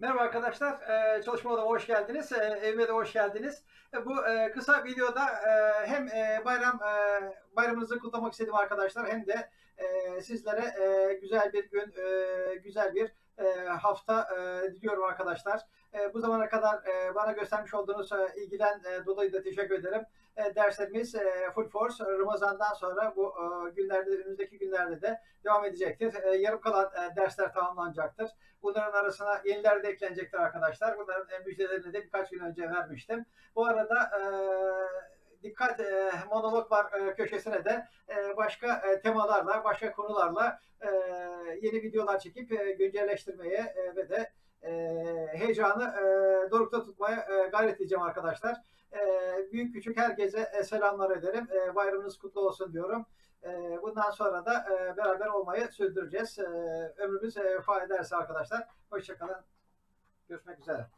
Merhaba arkadaşlar, Ee, çalışma odama hoş geldiniz, Ee, evime de hoş geldiniz. Ee, Bu e, kısa videoda e, hem e, bayram e, bayramınızı kutlamak istedim arkadaşlar hem de e, sizlere e, güzel bir gün, e, güzel bir e, hafta e, diliyorum arkadaşlar. E, Bu zamana kadar e, bana göstermiş olduğunuz e, ilgiden e, dolayı da teşekkür ederim. E, Derslerimiz e, Full Force Ramazan'dan sonra bu e, günlerde, önümüzdeki günlerde de devam edecektir. E, Yarım kalan e, dersler tamamlanacaktır. Bunların arasına yeniler de eklenecektir arkadaşlar. Bunların müjdelerini de birkaç gün önce vermiştim. Bu arada e, dikkat e, monolog var e, köşesine de e, başka e, temalarla, başka konularla e, yeni videolar çekip e, güncelleştirmeye e, ve de e, heyecanı e, dorukta tutmaya e, gayret edeceğim arkadaşlar. E, büyük küçük herkese e, selamlar ederim. E, bayramınız kutlu olsun diyorum. E, bundan sonra da e, beraber olmayı sürdüreceğiz. E, ömrümüz e, vefa ederse arkadaşlar. Hoşçakalın. Görüşmek üzere.